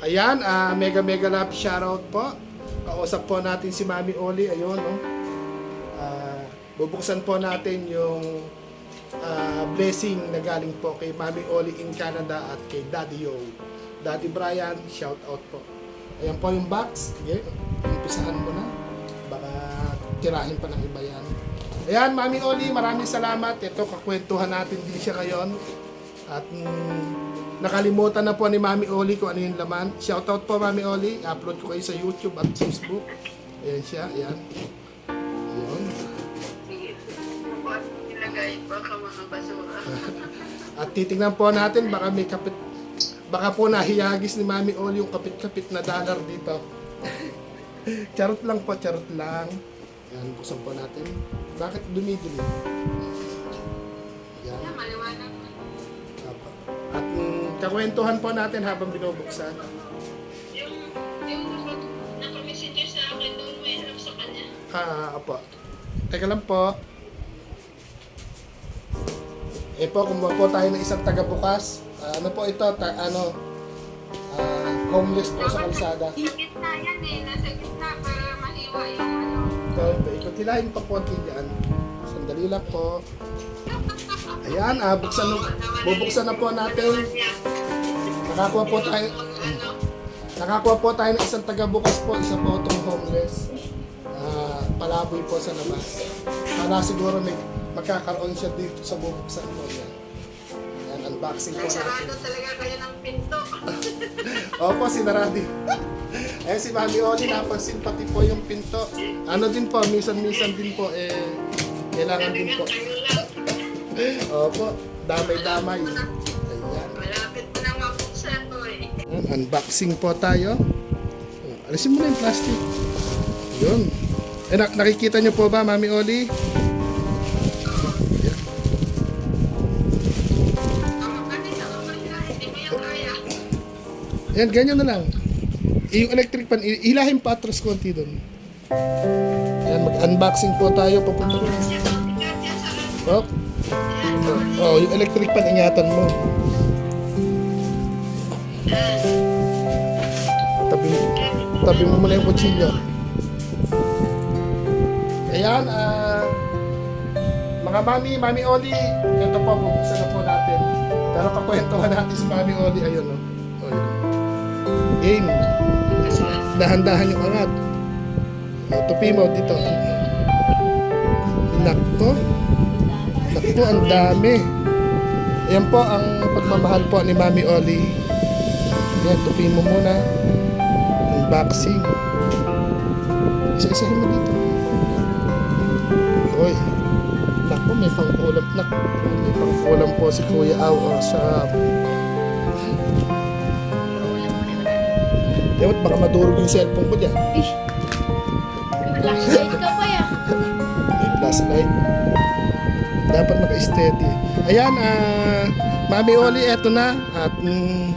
Ayan, ah, mega mega love shoutout po. Kausap po natin si Mami Oli. Ayun, no? Ah, bubuksan po natin yung ah, blessing na galing po kay Mami Oli in Canada at kay Daddy Yo. Daddy Brian, shoutout po. Ayan po yung box. Sige, umpisahan mo na. Baka tirahin pa ng iba yan. Ayan, Mami Oli, maraming salamat. Ito, kakwentuhan natin din siya ngayon. At mm, nakalimutan na po ni Mami Oli kung ano yung laman. Shoutout po Mami Oli. Upload ko kayo sa YouTube at Facebook. Ayan siya, ayan. Ayan. At titingnan po natin, baka may kapit, baka po nahiyagis ni Mami Oli yung kapit-kapit na dollar dito. charot lang po, charot lang. Ayan, buksan po natin. Bakit dumidumi? Kakwentuhan po natin habang binubuksan. Yung, yung naka- naka-messenger sa akin doon, may harap sa kanya. Ah, apo. Teka lang po. Eh po, kumuha po tayo ng isang taga-bukas. Ah, ano po ito? Ta- ano? Ah, homeless po sa kalsada. Sa gitna yan eh, nasa gitna para mahiwa yung ano. So, ikutilahin pa po dyan. Sandali lang po. Ayan, ah, buksan na, bubuksan na po natin. Nakakuha po tayo. Nakakuha po tayo ng isang taga-bukas po, isa po itong homeless. Ah, palaboy po sa labas. Para siguro may magkakaroon siya dito sa bubuksan po niya. Ayan, unboxing po natin. Nagsarado talaga kayo ng pinto. Opo, sinaradi. Ayan si Mami Oli, napansin pati po yung pinto. Ano din po, minsan-minsan din po, eh, kailangan din po. Opo, damay-damay. Mm, Unboxing po tayo. Alisin mo na yung plastic. Yun. Eh, nak- nakikita niyo po ba, Mami Oli? Yan. Yan, ganyan na lang. Yung electric pan, ilahin pa atras konti doon. Yan, mag-unboxing po tayo. Papunta. Yan, yan, yan. Oh. Oh, yung electric pan, ingatan mo. Tabi mo muna yung kutsilyo. Ayan, ah... mga mami, mami Oli, ito po, bubuksan na po natin. Pero kakwentuhan natin si mami Oli, ayun o. Oh. Ayun. Game. Dahan-dahan yung angat. Uh, tupi mo dito. Nakto. Nakto, ang dami. Yan po ang pagmamahal po ni Mami Oli. Yan, tupi mo muna. Unboxing. Isa-isahin mo dito. Uy. Naku, may pang-ulam. Naku, may pang-ulam po si Kuya Aw. Oh, sa... Dapat baka madurog yung cellphone ko dyan. Flashlight ka pa ya. May flashlight. Dapat naka-steady. Ayan, ah... Mami Oli, eto na. At, mm,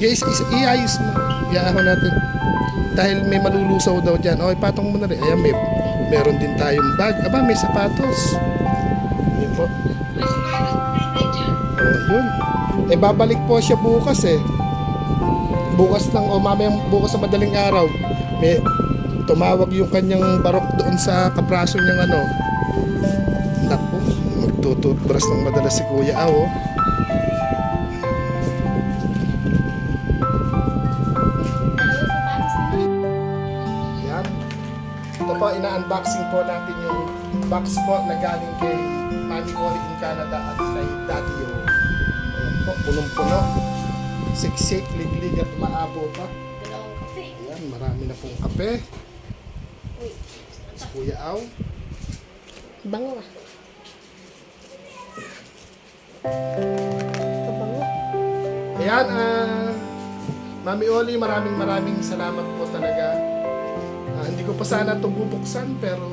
guys, is, iayos mo. Iyaahon natin. Dahil may malulusaw daw dyan. O, ipatong mo na rin. Ayan, may, meron din tayong bag. Aba, may sapatos. Yun po. Dyan. Oh, yun. Eh, babalik po siya bukas eh. Bukas lang, o mamayang bukas sa madaling araw. May tumawag yung kanyang barok doon sa kapraso niyang ano. Naku, magtututbras ng madalas si Kuya Aw. Oh. Po, ina-unboxing po natin yung box po na galing kay Mami Oli in Canada at kay Daddy Yo. Ayan po, punong-puno. Siksik, liglig at maabo pa. Ayan, marami na pong kape. Si Kuya Aw. Bango ah. Kabango. Ayan, ah... Mami Oli, maraming maraming salamat po talaga. Ko pa sana ito bubuksan, pero...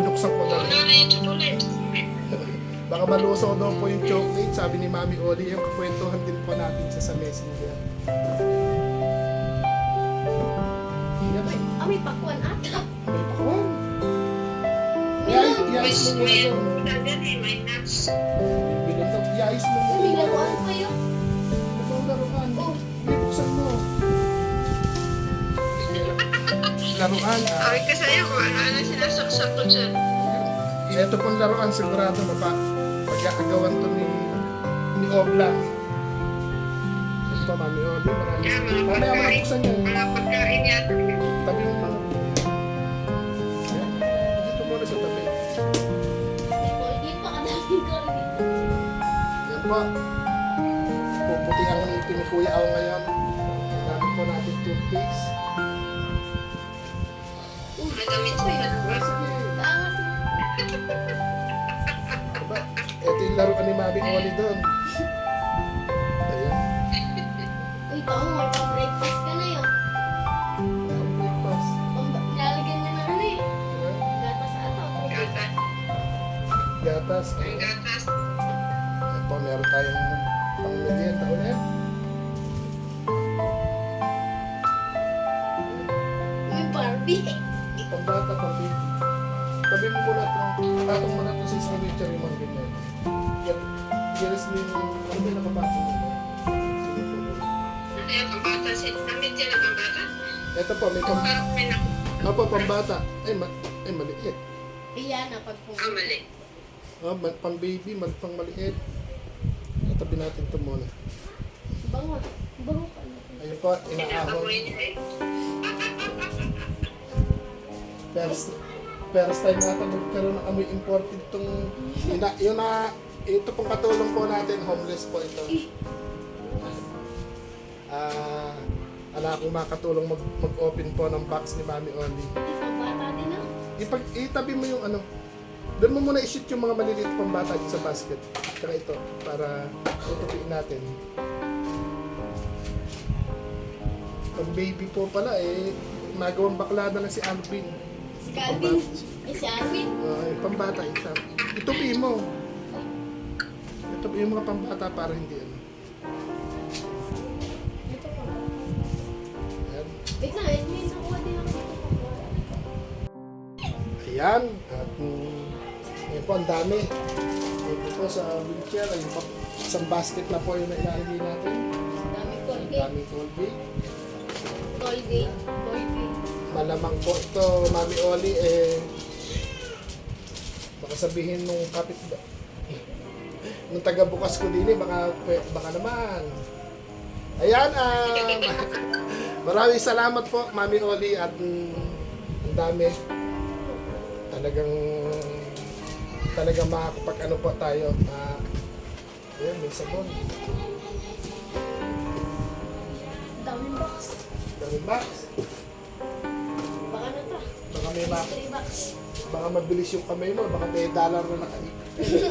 Binuksan ko na rin. Baka malusaw daw po yung chocolate, sabi ni Mami Oli. Yung kakwentuhan din po natin siya sa messenger. May pakuan ata. may pakawan. Iay- May Iayos mo muna dyan eh, may nuts. Bilog daw. Iayos mo muna. Laruan. Ah, Sabi ko sa'yo kung ano-ano sinasaksak ko dyan. ito pong laruan sigurado mapa pag-aagawan to ni ni Oblang. Ito pa, Mami Oli. Marami. Kaya mga Mamaya yan. Mga pagkain yata. Tabi mo mga... Yan. Dito muna sa tabi. Yan po. Puputi ang ngipin ni Kuya Aw ngayon. Gamit po natin toothpaste. Madamit sa'yo. Ah, sige. Kaangas na. Aba, ito yung laruan ni Mami Oli doon. Ayan. Uy, baka mo, pang-breakfast ka na yun. Ang breakfast. Pang- Nilalagyan niya na ano eh. Gatas ata. Gatas. Gatas. Gatas. Ayan po, meron tayong pang-merienda ulit. Pambata, pang-baby. Tabi mo muna ito. Patong mo na ito sa wheelchair yung mga ganyan. Yan. Giris mo yung... Ano ba yung nakapatong mo? Ano yan, pambata? Si- Namit yan ang pambata? Ito po, may may nak... Opo, pambata. Ay, ma... Ay, maliit. Ayan na, pag Ah, mali. Oh, ma- pang baby, mag pang maliit. Tabi natin ito muna. Bango. Bango ka na. Ayun po, inaahon. First, first time natin nagkaroon ng amoy imported itong... Ina, yun na... Ito pong katulong po natin, homeless po ito. Ah... ala akong makatulong mag, mag-open po ng box ni Mami Oli. Din ah. Ipag, itabi mo yung ano. Doon mo muna i-shoot yung mga maliliit pang bata dito sa basket. Saka ito, para tutupiin natin. Pag baby po pala, eh, magawang bakla na lang si Alvin. Si Calvin. Ay, si Arvin. Uh, pambata, isa. Itupi mo. Itupi yung mga pambata para hindi ano. Ayan. Wait lang, eh, may nakuha din ako. Ayan. At mm, yun po, ang dami. Ito po sa wheelchair. Ayun po, isang basket na po yung nailalagay natin. Dami Ang Colgate. daming Colgate. Colgate. Colgate. Malamang po ito, Mami Oli, eh, baka sabihin nung kapit nung taga bukas ko din eh, baka, baka naman. Ayan, ah, maraming salamat po, Mami Oli, at mm, ang dami. Talagang, talagang makakapag ano po tayo. Ah, ayan, may sabon. Daming box. Daming box. Baka na to. Baka may ma baka mabilis yung kamay mo, baka may dollar na naka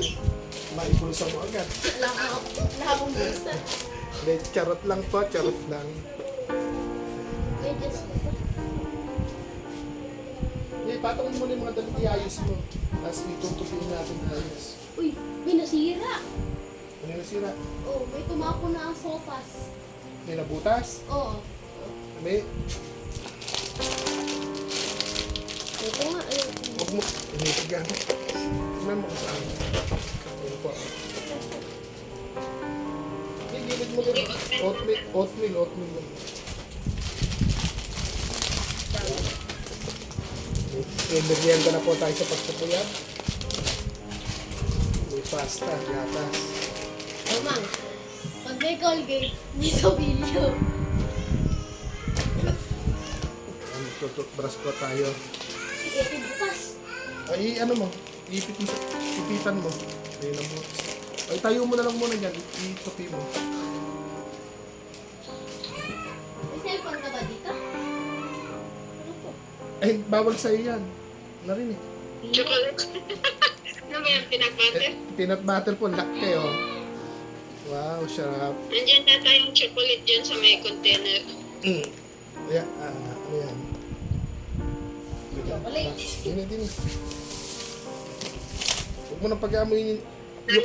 maipulsa mo agad. Wala akong, wala akong bulsa. Hindi, charot lang po, charot lang. Hindi, patong mo na yung mga damit iayos mo. Tapos itutupiin natin ayos. Uy, may nasira. Ano nasira? Oh, may tumapo na ang sopas. May nabutas? Oo. May, Nga, ayun. huwag mo, initigyan mo. Tingnan mo kung saan. Ayun po. Hindi, gilid mo din. Oatmeal, oatmeal, oatmeal. lang. May merienda na po tayo sa pagpupuyat. May pasta, gatas. Oh, mang. Pag may Colgate, may Sobilyo. Tututbras po tayo. Ay, ano mo? Ipit mo sa... Ipitan mo. Ayun na mo. Ay, tayo mo na lang muna dyan. Itupi mo. May cellphone ka ba dito? Ano po? Ay, bawal sa'yo yan. Narinig. Chocolate. ano ba yung pinag-butter? Eh, peanut butter po. Lock kayo. Wow, sarap. Nandiyan na tayong chocolate dyan sa may container. Mm. Ayan, ah, ano yan? Chocolate. Dini, dini. Huwag mo nang pag-amoyin yung,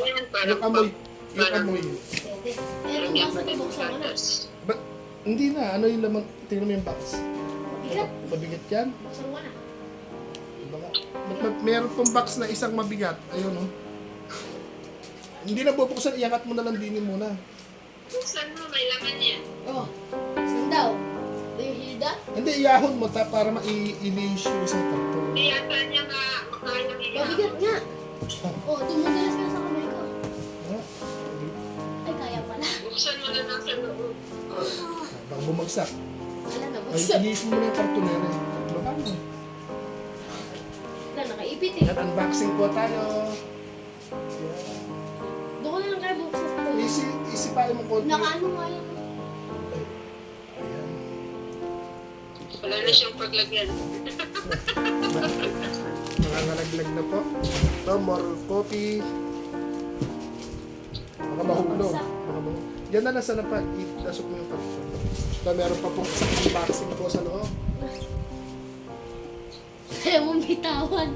yung, parang yung amoy. Yung amoy. Kung yan nasa mo na. Ba't, hindi na. Ano yung laman? Tingnan mo yung box. Bigat. Mabigat yan. Buksan mo na. Baka, ba't may- meron pong box na isang mabigat. Ayun, oh. Hindi na bubuksan, iangat mo na lang dini muna. Buksan mo, may laman yan. Oh. That? Hindi, iyahon mo ta para ma-i-ilis yung isang karton. Hindi yata niya ka makaya niya. Mabigat nga. Oh, dumudulas ka sa kamay ko. Ah, Ay, kaya pala. Buksan mo na lang sa loob. Baka bumagsak. Wala na, Ay, bagsak. ilis mo na yung kartonera. Baka mo. Wala, nakaipit eh. Yan, unboxing po tayo. Yan. Doon ko na lang kaya buksan easy pa mo konti. Nakaano nga yun. Wala na siyang paglagyan. Nangangalaglag na po. Ito, more coffee. Baka mahulog. Baka mahulog. Diyan na nasa napag. Itasok mo yung karton. Ito, meron pa pong isang unboxing po sa loob. Kaya mong bitawan.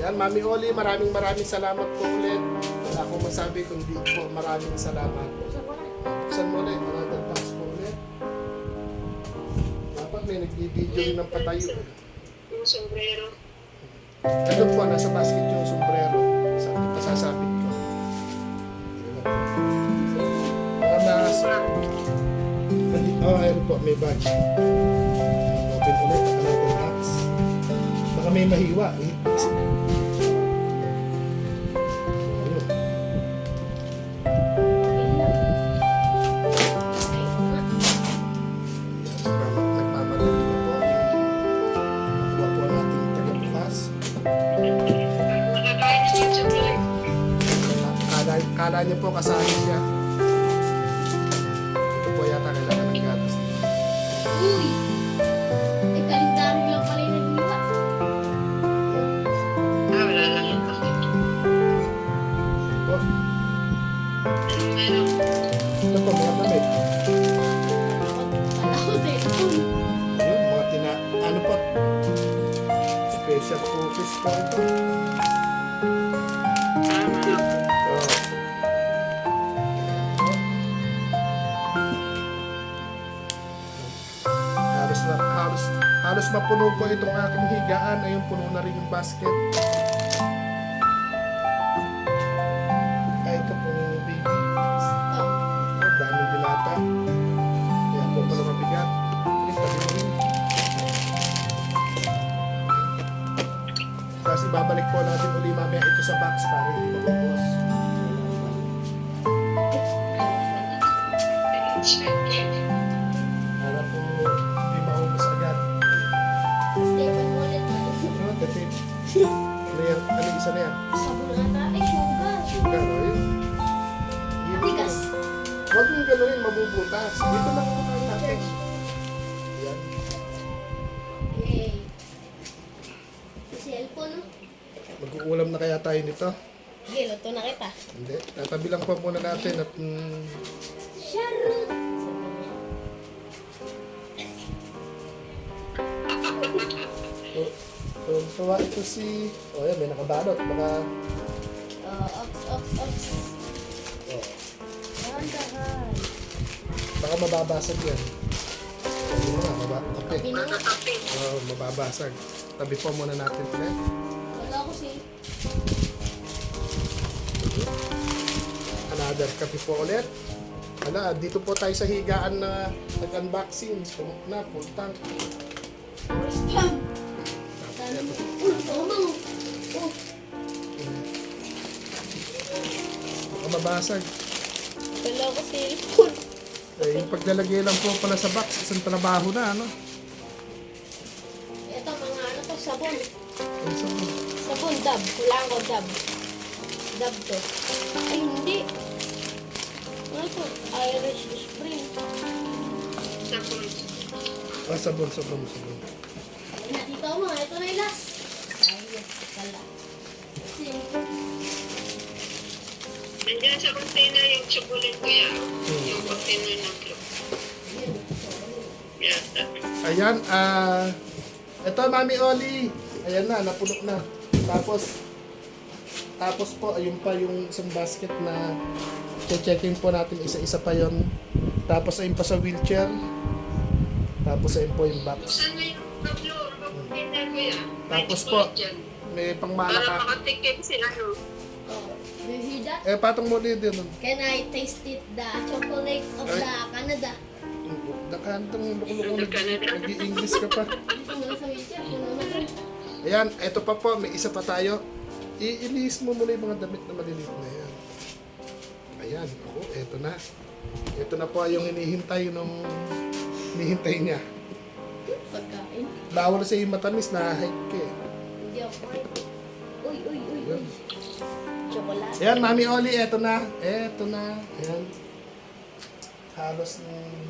Yan, Mami Oli, maraming maraming salamat po ulit. Wala akong masabi kundi po maraming salamat. Buksan ko na. Buksan mo ulit, May nagbibideo rin ng patayo. Yung sombrero. Ano po, nasa basket yung sombrero. Sa pasasabit ko. Mga mas... Oh, ayun po, may bag. Open ulit, another box. Baka may mahiwa. Eh. Kala, kala niyo po kasali siya. Ito po yata kailangan ng gatas. Uy! Ay, kalendaryo lang pala yung. Ah, wala lang yung kape. Ito po. Meron? Ito po mga damit. Wala ko cellphone. Ayun, mga tina... Ano po? Special cookies po ito. Mapuno po itong aking higaan. Ayun, puno na rin yung basket. Natin at mm, tuwa ito si... O yan, may nakabalot. Baka... Oh, ox, ox, ox. Oh, Dahan-dahan. baka mababasag yan. Sabi na nga. Kape. Oh, mababasag. Tabi po muna natin ulit. Another kape po ulit. Ala, dito po tayo sa higaan na nag-unboxing. Puno na, full tank. First Baka mabasag. wala ko cellphone. Eh, yung paglalagay lang po pala sa box, isang trabaho na, ano? Ito, mga ano to, sabon. Ang sabon. Sabon, dab. Kulang ko, dab. Dab to. Ay, hindi. Ano to? Irish Spring. Sabon. Ah, sabon, sabon, sabon. Ay, natito mo. Ito na yung last. Ay, wala. Nandiyan sa container yung chocolate ko yan. Yung container ng club. Yata. Ayan, ah... ito, Mami Oli. Ayan na, napuno na. Tapos, tapos po, ayun pa yung isang basket na che-checkin po natin isa-isa pa yon. Tapos ayun pa sa wheelchair. Tapos ayun po yung box. May Tapos po, chocolate dyan. may Para makatikim si. Oh, do you hear that? Eh, patong mo din din. Can I taste it? The chocolate of Ay. the Canada. Nag- Nag-Canada. nag-i-English ka pa. Dito sa wheelchair. Ayan, eto pa po, may isa pa tayo. I-ilis mo muna yung mga damit na maliliit na yan. Ayan, ako, eto na. Ito na po yung hinihintay nung hinihintay niya. Pagkain. Bawal sa yung matamis na hype ka eh. Hindi ako. Uy, uy, uy, uy. Chocolate. Ayan, Mami Oli, eto na. Eto na. Ayan. Halos mm,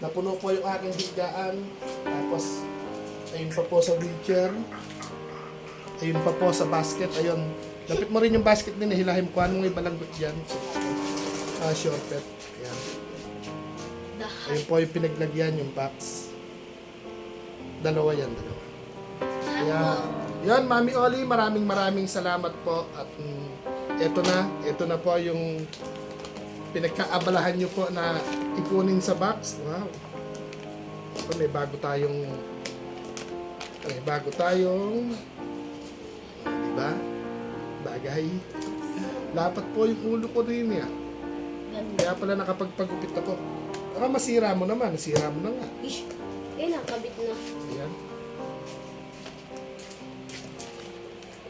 napuno po yung aking higaan. Tapos, ayun pa po sa wheelchair. Ayun pa po sa basket. Ayun. Lapit mo rin yung basket din. Hilahin mo. Kuhaan mo yung balanggot dyan. Ah, shortcut. Ayan. Ayun po yung pinaglagyan yung box. Dalawa yan, dalawa. Kaya, yan, Mami Oli, maraming maraming salamat po. At mm, eto na, eto na po yung pinagkaabalahan nyo po na ipunin sa box. Wow. Ito, may bago tayong, may bago tayong, diba? Bagay. Dapat po yung ulo ko din ya. Ganda. Kaya pala nakapagpagupit ako. Baka masira mo naman, nasira mo na nga. Ish. Eh, nakabit na. Ayan.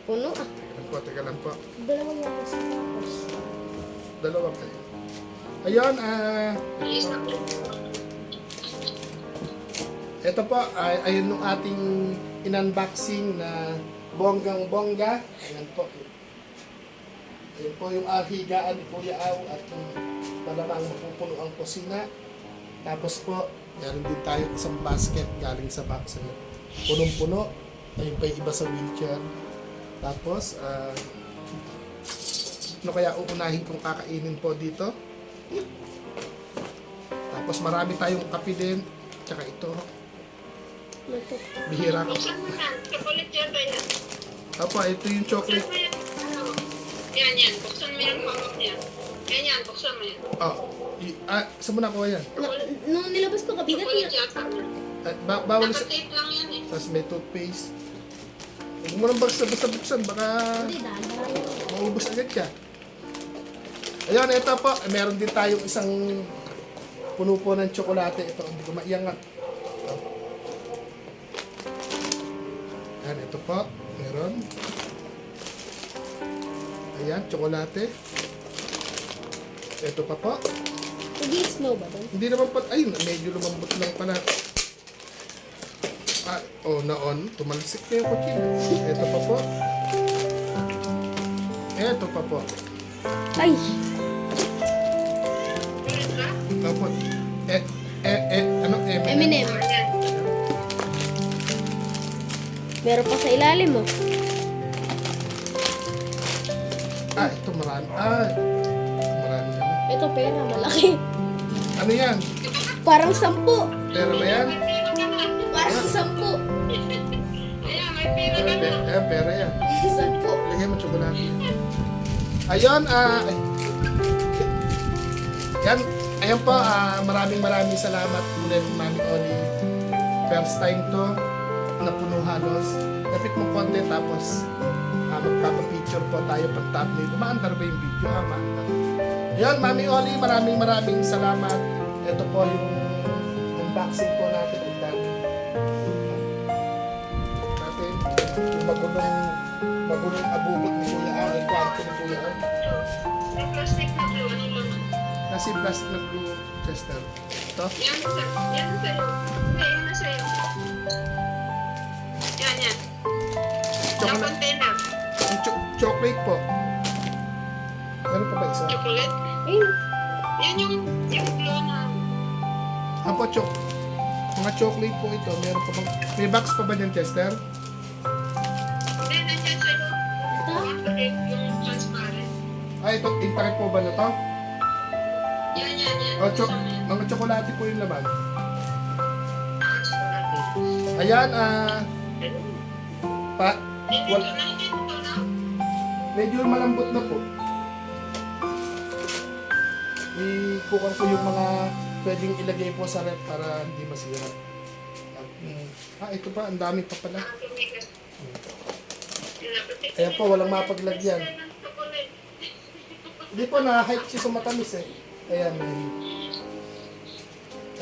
Puno ah. Teka lang po, teka lang po. Dalawa yata sa tapos. Dalawa kayo. Ayun, ah... Po. ito po, ay, ayun nung ating in-unboxing na bonggang bongga. Ayan po. Ayun po yung ahigaan ni Kuya Aw at um, malamang mapupuno ang kusina. Tapos po, meron din tayo isang basket galing sa box. Ayun. Punong-puno. Ayun pa yung iba sa wheelchair. Tapos, ah... ano kaya uunahin kong kakainin po dito? Tapos marami tayong kape din. Tsaka ito, bihira ka. Chocolate yata yan. Apo, ito yung chocolate. Yan. Yan. Buksan mo yung pamok niya. Yan, yan. Buksan mo yan. Oh, y- ah, saan mo nakuha yan? Na, nung nilabas ko, kabigat Chocolate niya. yata. Ah, ba- bawal sa... Nakatape lang yan eh. Tapos may toothpaste. Huwag mo nang basta-basta buksan, baka Hindi, dahan-dahan. maubos agad ka. Ayun, ito po. eh, Meron din tayong isang puno po ng tsokolate. Ito, hindi ko maiangat. Ayan, ito po. Meron. Ayan, tsokolate. Ito pa po. Hindi snow ba doon? Hindi naman pa, ay, medyo lumambot lang pala. Ah, oh, naon, tumalsik na yung kutsina. Ito pa po. Ito pa po. Ay! Opo. Eh, eh, eh, ano, M&M? M&M. Meron pa sa ilalim oh. Ah, ito marami. Ah, marami naman. Ito pera, malaki. Ano yan? Parang sampu. Pera ba yan? Na. Parang sampu. Ayan, may pera Eh, na. eh, pera yan. sampu. Lagyan mo tsokolate. Ayun, ah... ay. yan, ayun po, ah, maraming maraming salamat ulit, Mami Oli. First time to, napuno halos. Lapit mo konti, tapos ah, magpapapicture po tayo pag thumbnail. Umaandar ba yung video? Ah, maandar. Yan, Mami Oli, maraming maraming salamat. Ito po yung unboxing po natin. Natin, yung magulong, magulong abubot ni Kuya Al, yung kwarto ni Kuya Al. Plastic na blue. Anong laman? Nasa yung plastic na blue chester. Ito. Yan, sir. Yan sa'yo. Hindi, yan na sa'yo. Yan, yan. Yung Chocolate, container. Yung cho- chocolate po. Ano pa ba isa? Chocolate. Ayun. Yan yung, yung blue na. Apo, chok. Mga chocolate po ito. Meron pa bang... May box pa ba niyan, Chester? Hindi, nandiyan sa'yo. Ito. Yung transparent. Ay, ito. Yung takip po ba na to? Yan, yan, yan. O, cho- Kasama yan. mga chocolate po yung laman. Transparent. Ayan, ah... pa... Hindi, medyo malambot na po. Ikukan ko yung mga pwedeng ilagay po sa rep para hindi masira. Mm, ah, ito pa. Ang dami pa pala. Ayan po, walang mapaglagyan. Hindi po, na-hype siya sa matamis eh. Ayan.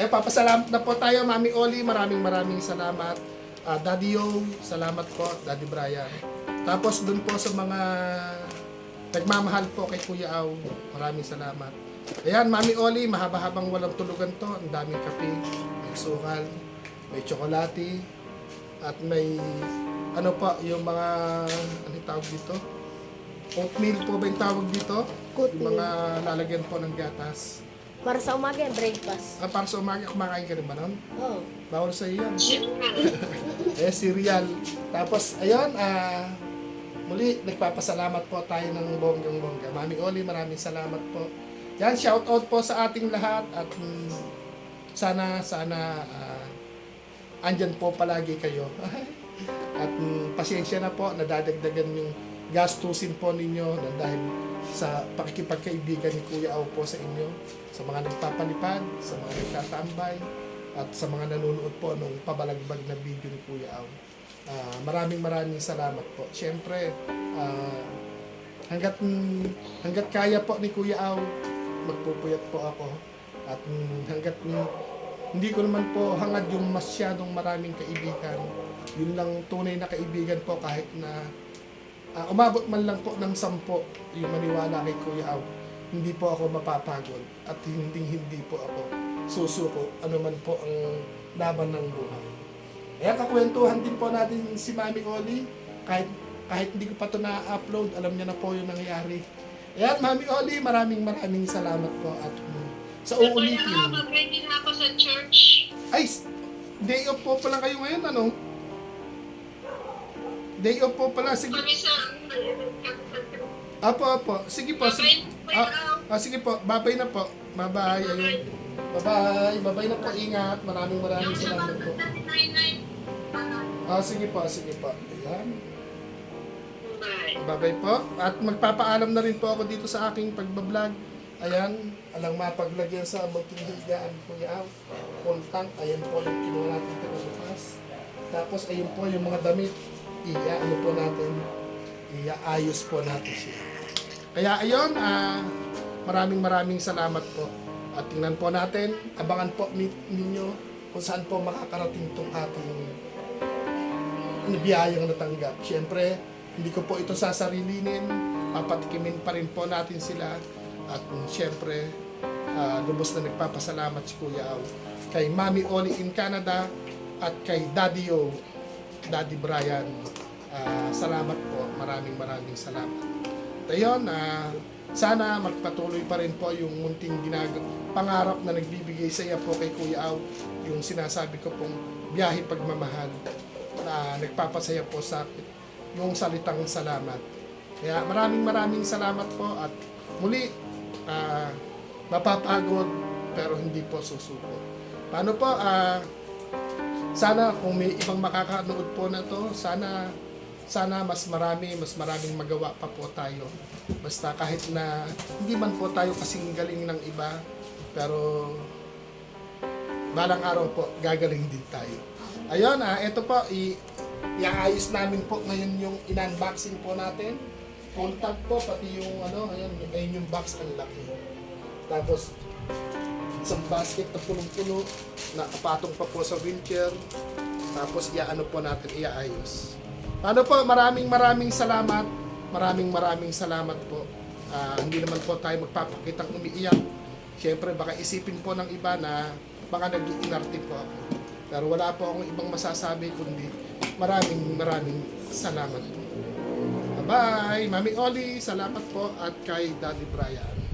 Eh, papasalamat na po tayo, Mami Oli. Maraming maraming salamat. Ah, Daddy Yo, salamat po. Daddy Brian. Tapos dun po sa mga nagmamahal po kay Kuya Au, maraming salamat. Ayan, Mami Oli, mahaba-habang walang tulugan to. Ang daming kape, may sukal, may tsokolate, at may ano pa, yung mga, ano yung tawag dito? Oatmeal po ba yung tawag dito? Oatmeal. Yung mga lalagyan po ng gatas. Para sa umaga, breakfast. Ah, para sa umaga, kumakain ka rin ba nun? Oh. Bawal sa iyo yan. Eh, cereal. Tapos, ayun, ah, muli, nagpapasalamat po tayo ng bonggang bongga. Mami Oli, maraming salamat po. Yan, shout out po sa ating lahat at mm, sana, sana, ah, andyan po palagi kayo. at mm, pasensya na po, nadadagdagan yung gastusin po ninyo dahil sa pakikipagkaibigan ni Kuya Au po sa inyo, sa mga nagpapalipad, sa mga nagtatambay, at sa mga nanonood po nung pabalagbag na video ni Kuya Au. Ah, maraming maraming salamat po. Siyempre, ah, hanggat, hanggat kaya po ni Kuya Au, magpupuyat po ako. At hanggat hindi ko naman po hangad yung masyadong maraming kaibigan. Yun lang tunay na kaibigan po kahit na ah, umabot man lang po ng sampo yung maniwala kay Kuya Au. Hindi po ako mapapagod at hindi hindi po ako susuko ano man po ang laban ng buhay. Kaya kakwentuhan din po natin si Mami Oli kahit kahit hindi ko pa ito na-upload, alam niya na po yung nangyari. Ayan, Mami Oli, maraming maraming salamat po at mm, sa uulitin. mag-ready na ako sa church. Ay, day off po pala kayo ngayon, ano? Day off po pala. Sige, Kami sa... apo, apo. Sige po. Sige, ah, ah, sige po. Babay na po. Bye-bye. Ayun. Bye-bye. Bye-bye na po. Ingat. Maraming maraming salamat po. Ah, sige po. Sige po. Ayan. Bye. Bye-bye po. At magpapaalam na rin po ako dito sa aking pagbablog. Ayan, alang mapaglagyan sa munting higaan Kuya Aw. Puntang, ayan po yung kinuha natin ito bukas. Tapos ayun po yung mga damit. Iya, ano po natin. Iaayos po natin siya. Kaya ayun, ah, maraming maraming salamat po. At tingnan po natin, abangan po ni- ninyo kung saan po makakarating itong ating biyayang natanggap. Siyempre, hindi ko po ito sasarilinin. Papatikimin pa rin po natin sila. At siyempre, ah, lubos na nagpapasalamat si Kuya Au. Kay Mami Oli in Canada at kay Daddy O, Daddy Brian. Ah, salamat po. Maraming maraming salamat. At ayun, ah, sana magpatuloy pa rin po yung munting ginag pangarap na nagbibigay saya po kay Kuya Au. Yung sinasabi ko pong biyahe pagmamahal na nagpapasaya po sa akin yung salitang salamat. Kaya maraming maraming salamat po at muli ah, mapapagod pero hindi po susuko. Paano po? ah, sana kung may ibang makakanood po na to, sana sana mas marami, mas maraming magawa pa po tayo. Basta kahit na hindi man po tayo kasing galing ng iba, pero balang araw po, gagaling din tayo. Ayun, ah, ito po, i iaayos namin po ngayon yung in-unboxing po natin. Full tag po, pati yung ano, ayun, ayun yung box, ang laki. Tapos, isang basket na punong-puno, nakapatong pa po sa wheelchair. Tapos, iaano po natin, iaayos. Paano po, maraming maraming salamat. Maraming maraming salamat po. Ah, hindi naman po tayo magpapakitang umiiyak. Siyempre, baka isipin po ng iba na baka nag-iinarte po ako. Pero wala po akong ibang masasabi kundi maraming maraming salamat po. Bye! Mami Oli, salamat po at kay Daddy Brian.